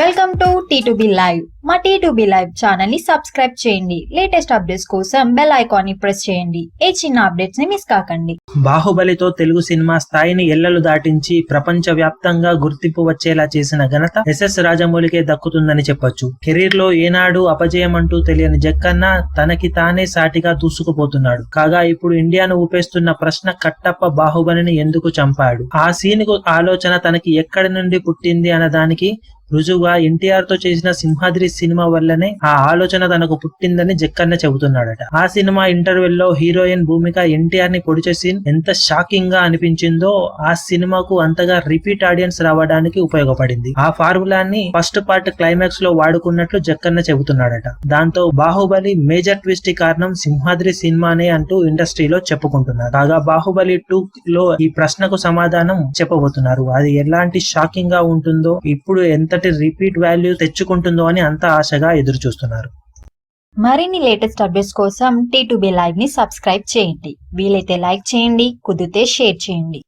Welcome to T two B live మా T two B live ఛానల్ని subscribe చేయండి. Latest updates కోసం bell ఐకాన్ని ప్రెస్ చేయండి. ఏ చిన్న అప్డేట్స్ని మిస్ కాకండి. బాహుబలితో తెలుగు సినిమా స్థాయిని ఎల్లలు దాటించి ప్రపంచ వ్యాప్తంగా గుర్తింపు వచ్చేలా చేసిన ఘనత ఎస్ఎస్ రాజమౌళికే దక్కుతుందని చెప్పొచ్చు. కెరీర్లో ఏనాడు అపజయం అంటూ తెలియని జక్కన్న తనకి తానే సాటిగా దూసుకుపోతున్నాడు. కాగా ఇప్పుడు ఇండియాను ఊపేస్తున్న ప్రశ్న కట్టప్ప బాహుబలిని ఎందుకు చంపాడు? ఆ సీన్కు ఆలోచన తనకి ఎక్కడి నుండి పుట్టింది అన్న దానికి రుజువుగా ఎన్టీఆర్తో చేసిన సింహాద్రి సినిమా వల్లనే ఆ ఆలోచన తనకు పుట్టిందని జక్కన్న చెబుతున్నాడట. ఆ సినిమా ఇంటర్వెల్లో హీరోయిన్ భూమిక ఎన్టీఆర్ని పొడిచే సీన్ ఎంత షాకింగ్గా అనిపించిందో ఆ సినిమాకు అంతగా రిపీట్ ఆడియన్స్ రావడానికి ఉపయోగపడింది. ఆ ఫార్ములాని ఫస్ట్ పార్ట్ క్లైమాక్స్లో వాడుకున్నట్లు జక్కన్న చెబుతున్నాడట. దాంతో బాహుబలి మేజర్ ట్విస్ట్ కారణం సింహాద్రి సినిమానే అంటూ ఇండస్ట్రీలో చెప్పుకుంటున్నారు. కాగా బాహుబలి టూ లో ఈ ప్రశ్నకు సమాధానం చెప్పబోతున్నారు. అది ఎలాంటి షాకింగ్గా ఉంటుందో ఇప్పుడు ఎంత ఎంతటి రిపీట్ వాల్యూ తెచ్చుకుంటుందో అని అంత ఆశగా ఎదురు చూస్తున్నారు మరిన్ని లేటెస్ట్ అప్డేట్స్ కోసం టీ టు బి లైవ్ని సబ్స్క్రైబ్ చేయండి. వీలైతే లైక్ చేయండి కుదిరితే షేర్ చేయండి.